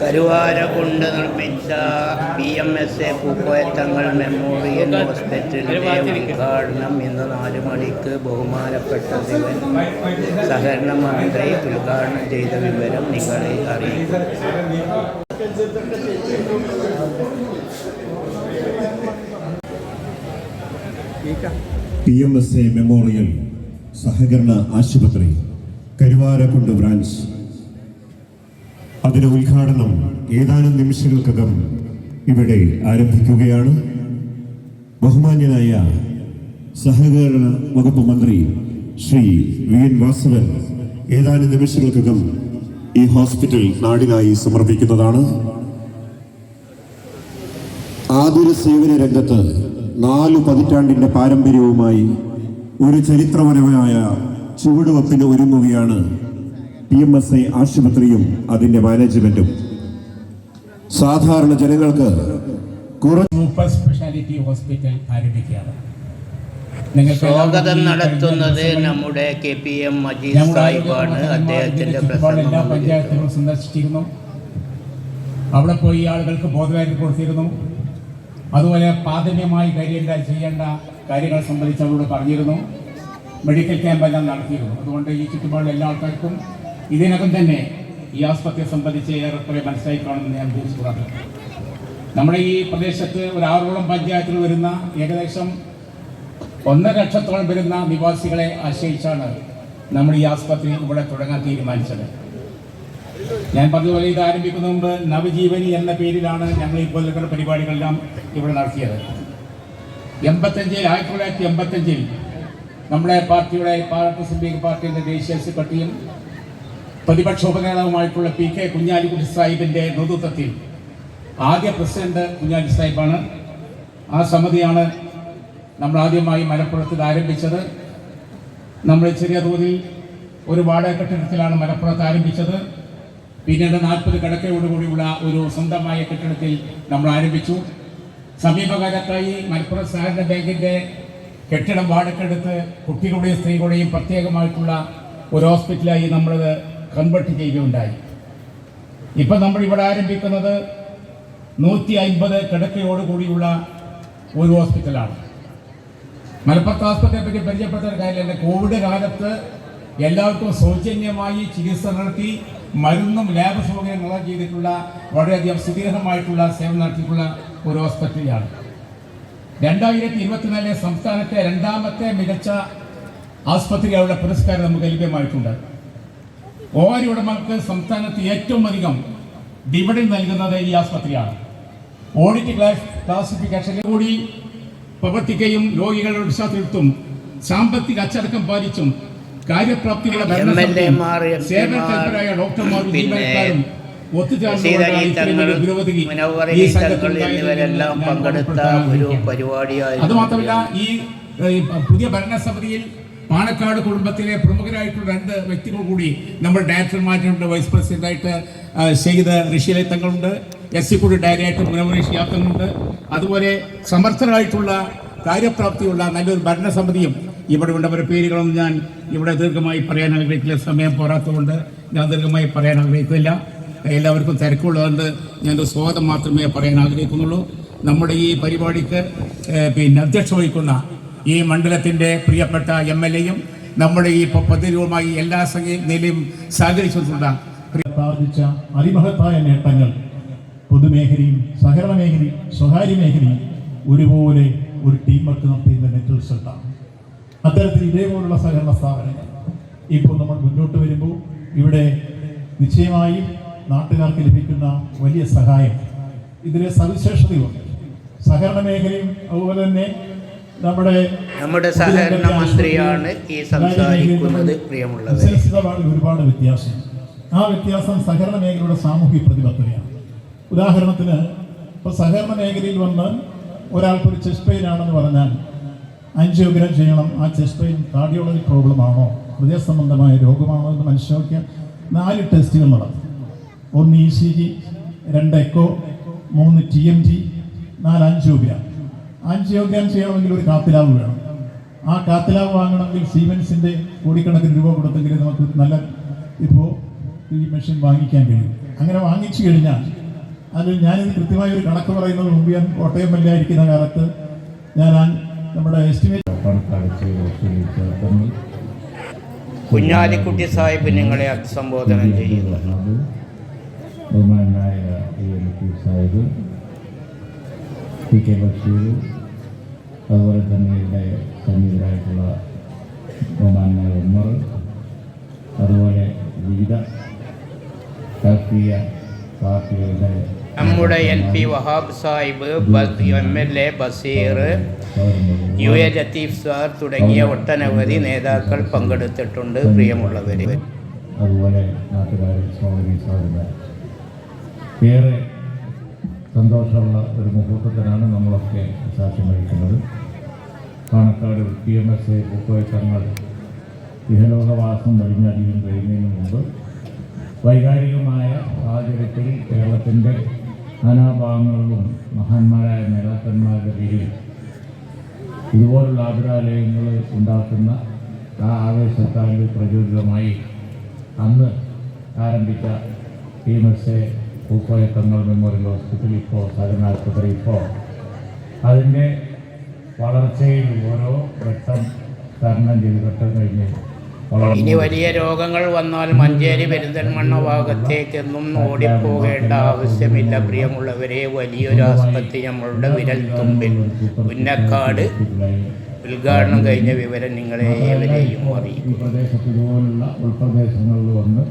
കരുവാര കൊണ്ട് നിർമ്മിച്ച P M S A Pookoyathangal memorial ഹോസ്പിറ്റലിന്റെ ഉദ്ഘാടനം ഇന്ന് നാല് മണിക്ക് ബഹുമാനപ്പെട്ട ശിവൻ സഹകരണ മന്ത്രി ഉദ്ഘാടനം ചെയ്ത വിവരം നിങ്ങളെ അറിയിക്കും. P M S A memorial സഹകരണ ആശുപത്രി കരുവാരക്കുണ്ട് ബ്രാഞ്ച് അതിന്റെ ഉദ്ഘാടനം ഏതാനും നിമിഷങ്ങൾക്കകം ഇവിടെ ആരംഭിക്കുകയാണ്. ബഹുമാന്യനായ സഹകരണ വകുപ്പ് മന്ത്രി ശ്രീ വി എൻ വാസവൻ ഏതാനും നിമിഷങ്ങൾക്കകം ഈ ഹോസ്പിറ്റൽ നാടിനായി സമർപ്പിക്കുന്നതാണ്. ആതുര സേവന രംഗത്ത് നാല് പതിറ്റാണ്ടിന്റെ പാരമ്പര്യവുമായി ഒരു ചരിത്രപരമായ ചുവടുവെപ്പിന് ഒരുങ്ങുകയാണ് പി എം എസ് ഐ ആശുപത്രിയും അതിന്റെ മാനേജ്മെന്റും. സാധാരണ ജനങ്ങൾക്ക് സൂപ്പർ സ്പെഷ്യാലിറ്റി ഹോസ്പിറ്റൽ ആരംഭിക്കുകയാണ്. സ്വാഗതം നടത്തുന്നത് നമ്മുടെ കെ പി എം മജീദ് സാഹിബാണ് അദ്ദേഹത്തിന്റെ പഞ്ചായത്തുകളും സന്ദർശിച്ചിരുന്നു. അവിടെ പോയി ആളുകൾക്ക് ബോധവൽക്കരണം കൊടുത്തിരുന്നു. അതുപോലെ പ്രാഥമികമായി കാര്യങ്ങൾ ചെയ്യേണ്ട കാര്യങ്ങൾ സംബന്ധിച്ച് അവരോട് പറഞ്ഞിരുന്നു. മെഡിക്കൽ ക്യാമ്പ് എല്ലാം നടത്തിയിരുന്നു. അതുകൊണ്ട് ഈ ചുറ്റുപാടുള്ള എല്ലാ ആൾക്കാർക്കും ഇതിനകം തന്നെ ഈ ആസ്പത്രിയെ സംബന്ധിച്ച് ഏറെക്കുറെ മനസ്സിലായി കാണുമെന്ന് ഞാൻ ഉദ്ദേശിക്കുന്നത് നമ്മുടെ ഈ പ്രദേശത്ത് ഒരു ആറോളം പഞ്ചായത്തിൽ വരുന്ന ഏകദേശം ഒന്നര ലക്ഷത്തോളം വരുന്ന നിവാസികളെ ആശ്രയിച്ചാണ് നമ്മൾ ഈ ആസ്പത്രി ഇവിടെ തുടങ്ങാൻ തീരുമാനിച്ചത്. ഞാൻ പറഞ്ഞതുപോലെ ഇത് ആരംഭിക്കുന്ന മുമ്പ് നവജീവനി എന്ന പേരിലാണ് ഞങ്ങൾ ഇപ്പോഴത്തെ പരിപാടികളെല്ലാം ഇവിടെ നടത്തിയത്. എൺപത്തഞ്ചിൽ ആയിരത്തി തൊള്ളായിരത്തി എൺപത്തഞ്ചിൽ നമ്മുടെ പാർട്ടിയുടെ പാർട്ടി പാർട്ടിയുടെ ദേശീയ സെക്രട്ടറിയും പ്രതിപക്ഷ ഉപനേതാവുമായിട്ടുള്ള പി കെ കുഞ്ഞാലിക്കുട്ടി സാഹിബിന്റെ നേതൃത്വത്തിൽ ആദ്യ പ്രസിഡന്റ് കുഞ്ഞാലി സാഹിബാണ്. ആ സമിതിയാണ് നമ്മൾ ആദ്യമായി മലപ്പുറത്ത് ആരംഭിച്ചത്. നമ്മൾ ചെറിയ തോതിൽ ഒരു വാടക കെട്ടിടത്തിലാണ് മലപ്പുറത്ത് ആരംഭിച്ചത്. പിന്നീട് നാൽപ്പത് കിടക്കയോടുകൂടിയുള്ള ഒരു സ്വന്തമായ കെട്ടിടത്തിൽ നമ്മൾ ആരംഭിച്ചു. സമീപകാലത്തായി മലപ്പുറം സഹകരണ ബാങ്കിന്റെ കെട്ടിടം വാടകെടുത്ത് കുട്ടികളുടെയും സ്ത്രീകളുടെയും പ്രത്യേകമായിട്ടുള്ള ഒരു ഹോസ്പിറ്റലായി നമ്മളത് കൺവെർട്ട് ചെയ്യുകയുണ്ടായി ഇപ്പം നമ്മൾ ഇവിടെ ആരംഭിക്കുന്നത് നൂറ്റി അൻപത് കിടക്കയോടുകൂടിയുള്ള ഒരു ഹോസ്പിറ്റലാണ്. മലപ്പുറത്ത് ആസ്പത്രിയെ പറ്റി പരിചയപ്പെട്ട ഒരു കാര്യമല്ല. കോവിഡ് കാലത്ത് എല്ലാവർക്കും സൗജന്യമായി ചികിത്സ നടത്തി മരുന്നും ലാബ് സൗകര്യം നൽകാൻ ചെയ്തിട്ടുള്ള വളരെയധികം സുദീർഘമായിട്ടുള്ള സേവനം നടത്തിയിട്ടുള്ള ഒരു ഹോസ്പിറ്റലാണ്. രണ്ടായിരത്തി ഇരുപത്തിനാലിലെ സംസ്ഥാനത്തെ രണ്ടാമത്തെ മികച്ച ആസ്പത്രിയായുള്ള പുരസ്കാരം നമുക്ക് ലഭ്യമായിട്ടുണ്ട്. ഓരി ഉടമകൾക്ക് സംസ്ഥാനത്ത് ഏറ്റവും അധികം ഡിവിഡൻഡ് നൽകുന്നത് ഈ ആസ്പത്രിയാണ്. ഓഡിറ്റ് ക്ലാസ് ക്ലാസിഫിക്കേഷനിൽ കൂടി പ്രവർത്തിക്കുകയും രോഗികളുടെ വിശ്വാസത്തിലെത്തും സാമ്പത്തിക അച്ചടക്കം പാലിച്ചും കാര്യപ്രാപ്തിയുള്ള MLA-മാർ, സേവനതൽപരരായ ഡോക്ടർമാരും ജീവനക്കാരും എന്നിവരെല്ലാം പങ്കെടുത്ത ഒരു പരിപാടിയായിരുന്നു. അതുമാത്രമല്ല ഈ പുതിയ ഭരണസമിതിയിൽ പാണക്കാട് കുടുംബത്തിലെ പ്രമുഖരായിട്ടുള്ള രണ്ട് വ്യക്തികൾ കൂടി നമ്മൾ ഡയറക്ടർമാരുണ്ട് വൈസ് പ്രസിഡന്റായിട്ട് ചെയ്ത ഋഷിയിലെ തങ്ങളുണ്ട് എസ് സി കൂടി ഡയറക്ടർ മുനവറീഷ് യാത്രങ്ങളുണ്ട് അതുപോലെ സമർത്ഥരായിട്ടുള്ള കാര്യപ്രാപ്തിയുള്ള നല്ലൊരു ഭരണസമിതിയും ഇവിടെ ഉണ്ട്. അവരുടെ പേരുകളൊന്നും ഞാൻ ഇവിടെ ദീർഘമായി പറയാൻ ആഗ്രഹിക്കില്ല. സമയം പോരാത്തതുകൊണ്ട് ഞാൻ ദീർഘമായി പറയാൻ ആഗ്രഹിക്കുന്നില്ല എല്ലാവർക്കും തിരക്കുള്ളതുകൊണ്ട് ഞാൻ ഒരു സ്വാഗതം മാത്രമേ പറയാൻ ആഗ്രഹിക്കുന്നുള്ളൂ. നമ്മുടെ ഈ പരിപാടിക്ക് പിന്നെ അധ്യക്ഷ വഹിക്കുന്ന ഈ മണ്ഡലത്തിന്റെ പ്രിയപ്പെട്ട എം എൽ എയും നമ്മുടെ ഈ പദ്ധതിയുമായി എല്ലാ നിലയും സഹകരിച്ചിട്ടുള്ള പ്രാർത്ഥിച്ച അതിമഹത്തായ നേട്ടങ്ങൾ പൊതുമേഖലയും സഹകരണ മേഖലയും സ്വകാര്യ മേഖലയും ഒരുപോലെ ഒരു ടീം വർക്ക് നടത്തിയതിന്റെ നെറ്റ് റിസൾട്ടാണ് അത്തരത്തിൽ ഇതേപോലുള്ള സഹകരണ സ്ഥാപനങ്ങൾ. ഇപ്പോൾ നമ്മൾ മുന്നോട്ട് വരുമ്പോൾ ഇവിടെ നിശ്ചയമായും നാട്ടുകാർക്ക് ലഭിക്കുന്ന വലിയ സഹായം. ഇതിലെ സവിശേഷതയുണ്ട്. സഹകരണ മേഖലയും അതുപോലെ തന്നെ നമ്മുടെ നമ്മുടെ സഹകരണ മന്ത്രിയാണ് ഈ സംസാരിക്കുന്നത് ബിസിനസ്സുകളുമായി ഒരുപാട് വ്യത്യാസം. ആ വ്യത്യാസം സഹകരണ മേഖലയുടെ സാമൂഹിക പ്രതിബദ്ധതയാണ്. ഉദാഹരണത്തിന് ഇപ്പോൾ സഹകരണ മേഖലയിൽ വന്ന് ഒരാൾക്ക് ഒരു ചെസ്റ്റ് പെയിൻ ആണെന്ന് പറഞ്ഞാൽ ആൻജിയോഗ്രാം ചെയ്യണം. ആ ചെസ്റ്റ് പെയിൻ കാർഡിയോളജി പ്രോബ്ലം ആണോ? ഹൃദയ സംബന്ധമായ രോഗമാണോ എന്ന് മനസ്സിലാക്കിയ നാല് ടെസ്റ്റുകൾ നടത്തും ഒന്ന് ഇ സി ജി രണ്ട് എക്കോ മൂന്ന് ടി എം ജി നാല് ആൻജിയോഗ്രാം ആൻജിയോഗ്രാം ചെയ്യണമെങ്കിൽ ഒരു കാത്തിലാവ് വേണം. ആ കാത്തിലാവ് വാങ്ങണമെങ്കിൽ സീമെൻസിന്റെ കോടിക്കണക്കിന് രൂപ കൊടുത്തെങ്കിൽ നമുക്ക് നല്ല ഇപ്പോൾ ഈ മെഷീൻ വാങ്ങിക്കാൻ കഴിയും. അങ്ങനെ വാങ്ങിച്ചു കഴിഞ്ഞാൽ അതിൽ ഞാനിത് കൃത്യമായ ഒരു കണക്ക് പറയുന്നത് മുമ്പ് ഞാൻ കോട്ടയം മല്ലായിരിക്കുന്ന കാലത്ത് ഞാൻ നമ്മുടെ എസ്റ്റിമേറ്റ് കുഞ്ഞാലിക്കുട്ടി സാഹിബ് നിങ്ങളെ അഭിസംബോധന ചെയ്യുന്നു. ബഹുമാനായ സാഹിബ് പി കെ ബഷീർ അതുപോലെ തന്നെ ഇവിടെ സന്നിഹിതരായിട്ടുള്ള ബഹുമാനായ ഉമ്മർ അതുപോലെ വിവിധ രാഷ്ട്രീയ പാർട്ടികളുടെ നമ്മുടെ L P Wahab Sahib M L A Basheer U A Latheef sir തുടങ്ങിയ ഒട്ടനവധി നേതാക്കൾ പങ്കെടുത്തിട്ടുണ്ട് പ്രിയമുള്ളവരെ. അതുപോലെ നാട്ടുകാരെ സ്വാമി സാറിന്റെ ഏറെ സന്തോഷമുള്ള ഒരു മുഹൂർത്തത്തിനാണ് നമ്മളൊക്കെ സാക്ഷ്യം വഹിക്കുന്നത്. Panakkad P M S A Pookoya Thangal ഇഹലോകവാസം കഴിഞ്ഞധികം കഴിയുന്നതിന് മുമ്പ് വൈകാരികമായ സാഹചര്യത്തിൽ കേരളത്തിന്റെ നാനാഭാഗങ്ങളിലും മഹാന്മാരായ നേതാക്കന്മാരുടെ പേരിൽ ഇതുപോലുള്ള ആതുരാലയങ്ങൾ ഉണ്ടാക്കുന്ന ആ ആവേശത്താൽ പ്രചോദിതമായി അന്ന് ആരംഭിച്ച A Pookoya Thangal memorial hospital ഇപ്പോൾ സഹകരണ ആശുപത്രി ഇപ്പോൾ. അതിന്റെ വളർച്ചയിൽ ഓരോ ഘട്ടം തരണം ചെയ്ത് ഘട്ടം കഴിഞ്ഞ്. ഇനി വലിയ രോഗങ്ങൾ വന്നാൽ മഞ്ചേരി പെരിന്തൽമണ്ണ ഭാഗത്തേക്കൊന്നും ഓടിപ്പോകേണ്ട ആവശ്യമില്ല. പ്രിയമുള്ളവരെ വലിയൊരു ആസ്പത്രി നമ്മളുടെ വിരൽ തുമ്പിൽ. പുന്നക്കാട് ഉദ്ഘാടനം കഴിഞ്ഞ വിവരം നിങ്ങളെ ഏവരെയും അറിയിക്കും പ്രദേശത്ത് ഇതുപോലുള്ള ഉൾപ്രദേശങ്ങളിൽ വന്ന്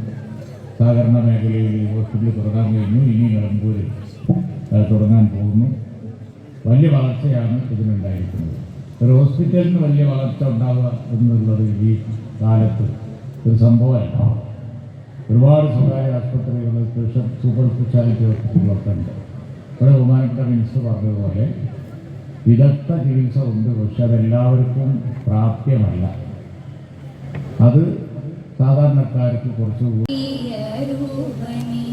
സഹകരണ മേഖലയിൽ ഹോസ്പിറ്റൽ തുടങ്ങാൻ കഴിഞ്ഞു. ഇനി നിലമ്പൂരിൽ തുടങ്ങാൻ പോകുന്നു. വലിയ വളർച്ചയാണ് ഇതിനുണ്ടായിരിക്കുന്നത്. ഒരു ഹോസ്പിറ്റലിന് വലിയ വളർച്ച ഉണ്ടാവുക എന്നുള്ളത് ഈ കാലത്ത് ഒരു സംഭവമല്ല. ഒരുപാട് സ്വകാര്യ ആശുപത്രികൾ സൂപ്പർ സ്പെഷ്യാലിറ്റി ഹോസ്പിറ്റലുകളൊക്കെ ഉണ്ട്. ഇവിടെ ബഹുമാനപ്പെട്ട മിനിസ്റ്റർ പറഞ്ഞതുപോലെ വിദഗ്ധ ചികിത്സ ഉണ്ട് പക്ഷെ അതെല്ലാവർക്കും പ്രാപ്യമല്ല. അത് സാധാരണക്കാർക്ക് കുറച്ചുകൂടി രൂപമേ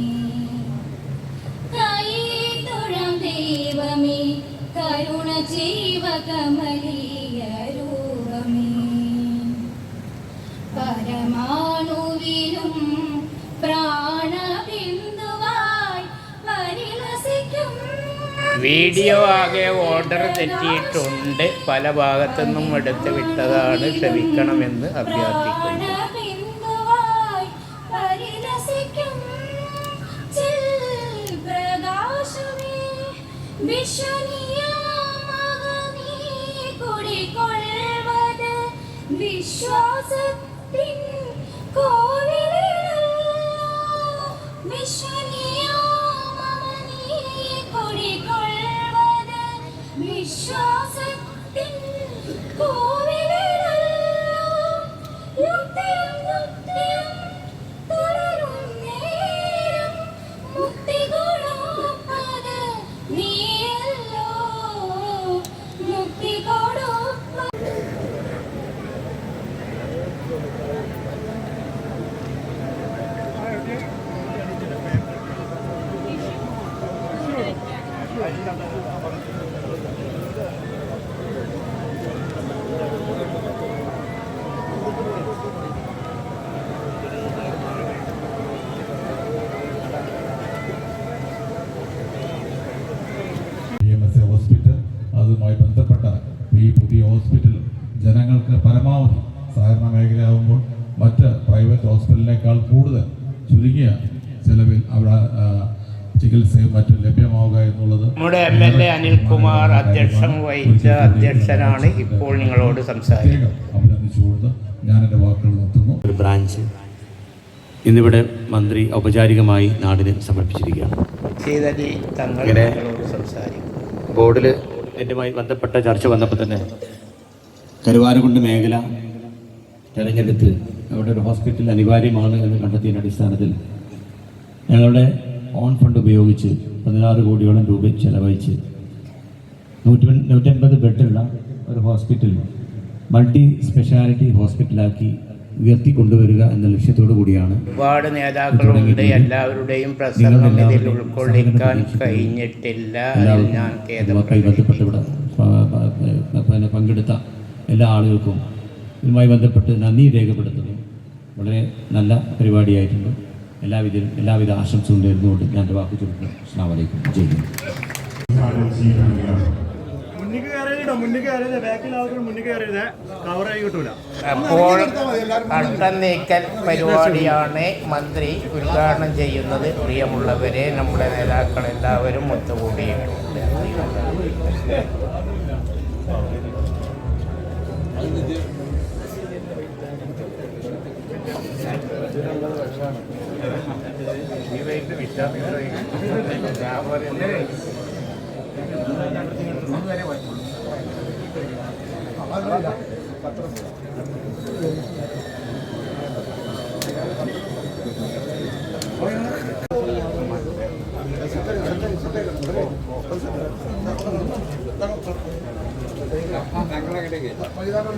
കൈതൊഴാം ദൈവമേ കരുണ ജീവ കമലീയ രൂപമേ. പരമാണുവിലും പ്രാണബിന്ദുവായി പരിലസിക്കും വീഡിയോ ആകെ ഓർഡർ തെറ്റിയിട്ടുണ്ട്. പല ഭാഗത്തുനിന്നും എടുത്ത് വിട്ടതാണ് ക്ഷമിക്കണമെന്ന് അഭ്യർത്ഥിക്കുന്നു. വിശ്വാസത്തിൻ കോവിലല്ലോ ജനങ്ങൾക്ക് പരമാവധി സഹകരണ മേഖലയാകുമ്പോൾ മറ്റ് പ്രൈവറ്റ് ഹോസ്പിറ്റലിനേക്കാൾ കൂടുതൽ ചുരുങ്ങിയ ചെലവിൽ അവിടെ ചികിത്സയും മറ്റും ലഭ്യമാവുക എന്നുള്ളത് നമ്മുടെ എം എൽ എ അനിൽകുമാർ അധ്യക്ഷം വഹിച്ച അധ്യക്ഷനാണ് ഇപ്പോൾ നിങ്ങളോട് സംസാരിക്കുന്നത്. അഭിനന്ദിച്ചുകൊണ്ട് ഞാൻ എന്റെ വാക്കുകൾ നിർത്തുന്നു. ഒരു ബ്രാഞ്ച് ഇന്നിവിടെ മന്ത്രി ഔപചാരികമായി നാടിന് സമർപ്പിച്ചിരിക്കുകയാണ്. ഇങ്ങനെ- ബോർഡിൽ എന്റെ ബന്ധപ്പെട്ട ചർച്ച വന്നപ്പോൾ തന്നെ കരുവാരക്കുണ്ട് മേഖല തെരഞ്ഞെടുത്ത് അവിടെ ഒരു ഹോസ്പിറ്റൽ അനിവാര്യമാണ് എന്ന് കണ്ടെത്തിയതിന്റെ അടിസ്ഥാനത്തിൽ ഞങ്ങളുടെ ഓൺ ഫണ്ട് ഉപയോഗിച്ച് പതിനാറ് കോടിയോളം രൂപ ചെലവഴിച്ച് നൂറ്റി നൂറ്റൻപത് ബെഡുള്ള ഒരു ഹോസ്പിറ്റൽ മൾട്ടി സ്പെഷ്യാലിറ്റി ഹോസ്പിറ്റലാക്കി ഉയർത്തി ഉയർത്തിക്കൊണ്ടുവരിക എന്ന ലക്ഷ്യത്തോടു കൂടിയാണ് ഒരുപാട് നേതാക്കളുണ്ട്. എല്ലാവരുടെയും പ്രസംഗം ഇതിൽ ഉൾക്കൊള്ളിക്കാൻ കഴിഞ്ഞിട്ടില്ല. ഞാൻ ബന്ധപ്പെട്ട് പങ്കെടുത്ത എല്ലാ ആളുകൾക്കും ഇതുമായി ബന്ധപ്പെട്ട് നന്ദി രേഖപ്പെടുത്തുന്നു. വളരെ നല്ല പരിപാടിയായിട്ടുണ്ട്. എല്ലാവിധ എല്ലാവിധ ആശംസകളും നേർന്നുകൊണ്ട് ഞാൻ എന്റെ വാക്ക് ചുരുക്കുന്നു അസ്ലാമലൈക്കും വലൈക്കും ജയ് മുന്നിക്ക് കയറിയിട്ടോ? മുന്നിക്ക് കയറിയത്. ബാക്കിൽ ആൾക്കാർ മുന്നിൽ കയറിയത്. കവർ ആയി കിട്ടൂല. അപ്പോൾ കട്ടൻ നീക്കൽ പരിപാടിയാണ് മന്ത്രി ഉദ്ഘാടനം ചെയ്യുന്നത്. പ്രിയമുള്ളവരെ നമ്മുടെ നേതാക്കൾ എല്ലാവരും ഒത്തുകൂടിയിട്ടുണ്ട്. ഇരുപത്തിരണ്ട് വർഷമാണ്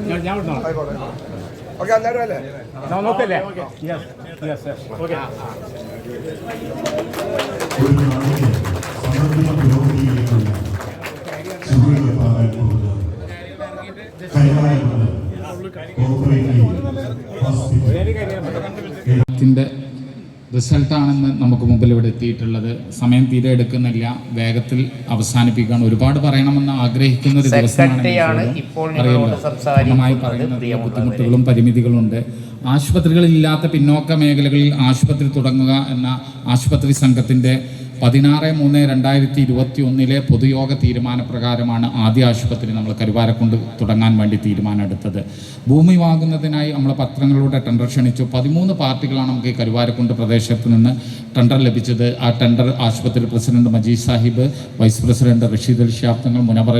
ഞാൻ ഞാൻ അല്ലേ നോ- നോക്കല്ലേ? യെസ് യെസ് യെസ് ഓക്കെ ത്തിന്റെ റിസൾട്ടാണെന്ന് നമുക്ക് മുമ്പിൽ ഇവിടെ എത്തിയിട്ടുള്ളത്. സമയം തീരെ എടുക്കുന്നില്ല. വേഗത്തിൽ അവസാനിപ്പിക്കാൻ ഒരുപാട് പറയണമെന്ന് ആഗ്രഹിക്കുന്ന ഒരു ബുദ്ധിമുട്ടുകളും ദിവസമാണ് പറയുന്നത്. ബുദ്ധിമുട്ടുകളും പരിമിതികളുണ്ട്. ആശുപത്രികളില്ലാത്ത പിന്നോക്ക മേഖലകളിൽ ആശുപത്രി തുടങ്ങുക എന്ന ആശുപത്രി സംഘത്തിന്റെ പതിനാറ് മൂന്ന് രണ്ടായിരത്തി ഇരുപത്തി ഒന്നിലെ പൊതുയോഗ തീരുമാനപ്രകാരമാണ് ആദ്യ ആശുപത്രി നമ്മൾ കരുവാരക്കൊണ്ട് തുടങ്ങാൻ വേണ്ടി തീരുമാനമെടുത്തത്. ഭൂമി വാങ്ങുന്നതിനായി നമ്മൾ പത്രങ്ങളിലൂടെ ടെൻഡർ ക്ഷണിച്ചു. പതിമൂന്ന് പാർട്ടികളാണ് നമുക്ക് ഈ കരുവാരക്കുണ്ട് പ്രദേശത്ത് നിന്ന് ടെൻഡർ ലഭിച്ചത്. ആ ടെൻഡർ ആശുപത്രി president Majeed Sahib vice president Rasheed Ali ഷിയാബ്ദങ്ങൾ Munavar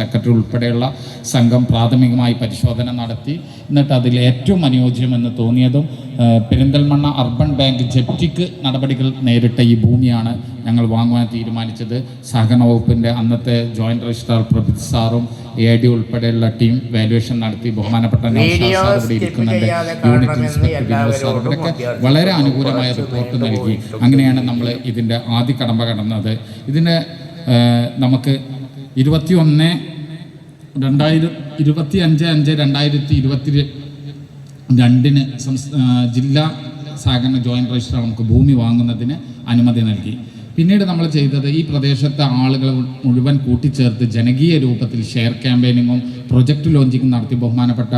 secretary ഉൾപ്പെടെയുള്ള സംഘം പ്രാഥമികമായി പരിശോധന നടത്തി. എന്നിട്ട് അതിൽ ഏറ്റവും അനുയോജ്യമെന്ന് തോന്നിയതും പെരിന്തൽമണ്ണ അർബൻ ബാങ്ക് ജപ്റ്റിക്ക് നടപടികൾ നേരിട്ട ഈ ഭൂമിയാണ് ഞങ്ങൾ വാങ്ങുവാൻ തീരുമാനിച്ചത്. സഹകരണ വകുപ്പിന്റെ അന്നത്തെ ജോയിന്റ് രജിസ്ട്രാർ പ്രഭിത് സാറും എ ഡി ഉൾപ്പെടെയുള്ള ടീം വാലുവേഷൻ നടത്തി ബഹുമാനപ്പെട്ട ഇവിടെ ഇരിക്കുന്നുണ്ട്. യൂണിറ്റ് ഇൻസ്പെക്ടർ വിനോദ് സാർ ഇവരൊക്കെ വളരെ അനുകൂലമായ റിപ്പോർട്ട് നൽകി. അങ്ങനെയാണ് നമ്മൾ ഇതിന്റെ ആദ്യ കടമ്പ കടന്നത്. ഇതിന് നമുക്ക് ഇരുപത്തി ഒന്ന് രണ്ടായിരം ഇരുപത്തി അഞ്ച് അഞ്ച് രണ്ടായിരത്തി ഇരുപത്തി രണ്ടിന് ജില്ലാ സഹകരണ ജോയിന്റ് രജിസ്ട്രാർ നമുക്ക് ഭൂമി വാങ്ങുന്നതിന് അനുമതി നൽകി. പിന്നീട് നമ്മൾ ചെയ്തത് ഈ പ്രദേശത്തെ ആളുകൾ മുഴുവൻ കൂട്ടിച്ചേർത്ത് ജനകീയ രൂപത്തിൽ ഷെയർ ക്യാമ്പയിനിങ്ങും പ്രൊജക്ട് ലോഞ്ചിങ് നടത്തി ബഹുമാനപ്പെട്ട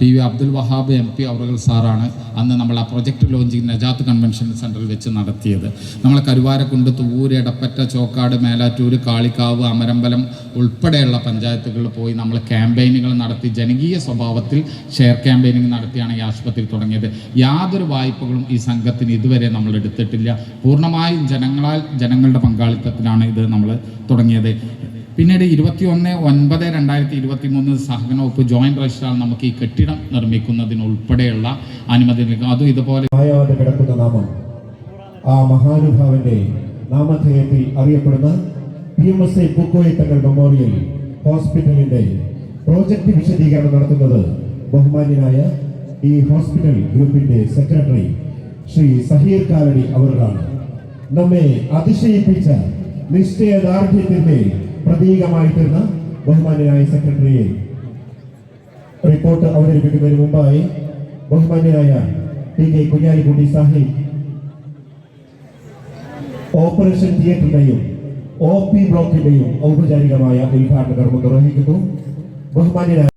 P V Abdul Wahab M P അവറുകൾ സാറാണ് അന്ന് നമ്മൾ ആ പ്രൊജക്ട് ലോഞ്ചിങ് നജാത്ത് കൺവെൻഷൻ സെന്ററിൽ വെച്ച് നടത്തിയത്. നമ്മൾ കരുവാരക്കുണ്ട് തൂര് എടപ്പറ്റ ചോക്കാട് മേലാറ്റൂർ കാളിക്കാവ് അമരമ്പലം ഉൾപ്പെടെയുള്ള പഞ്ചായത്തുകളിൽ പോയി നമ്മൾ ക്യാമ്പയിനുകൾ നടത്തി ജനകീയ സ്വഭാവത്തിൽ ഷെയർ ക്യാമ്പയിനിങ് നടത്തിയാണ് ഈ ആശുപത്രി തുടങ്ങിയത്. യാതൊരു വായ്പകളും ഈ സംഘത്തിന് ഇതുവരെ നമ്മൾ എടുത്തിട്ടില്ല. പൂർണമായും ജനങ്ങളാൽ ജനങ്ങളുടെ പങ്കാളിത്തത്തിലാണ് ഇത് നമ്മൾ തുടങ്ങിയത്. പിന്നീട് ഇരുപത്തി ഒന്ന് ഒൻപത് രണ്ടായിരത്തി ഇരുപത്തി മൂന്ന് സഹകരണ വകുപ്പ് ജോയിന്റ് രജിസ്ട്രാർ നമുക്ക് ഈ കെട്ടിടം നിർമ്മിക്കുന്നതിനുൾപ്പെടെയുള്ള അനുമതി നൽകും. അതും ഇതുപോലെ കിടക്കുന്ന നാമം. ആ മഹാനുഭാവന്റെ നാമധേയത്തിൽ അറിയപ്പെടുന്ന പി എം എസ് മെമ്മോറിയൽ ഹോസ്പിറ്റലിന്റെ പ്രോജക്റ്റ് വിശദീകരണം നടത്തുന്നത് ബഹുമാന്യനായ ഈ ഹോസ്പിറ്റൽ ഗ്രൂപ്പിന്റെ സെക്രട്ടറി ശ്രീ സഹീർ കാലടി അവരാണ് നമ്മെ അതിശയിപ്പിച്ച നിശ്ചയദാർഢ്യത്തിന്റെ പ്രതീകമായി തീർന്ന ബഹുമാന്യനായ സെക്രട്ടറിയെ റിപ്പോർട്ട് അവതരിപ്പിക്കുന്നതിന് മുമ്പായി ബഹുമാന്യനായ T K Kunhalikutty Sahib operation തിയേറ്ററിന്റെയും O P ബ്ലോക്കിന്റെയും ഔപചാരികമായ ഉദ്ഘാടന കർമ്മം നിർവഹിക്കുന്നു. ബഹുമാന്യനായ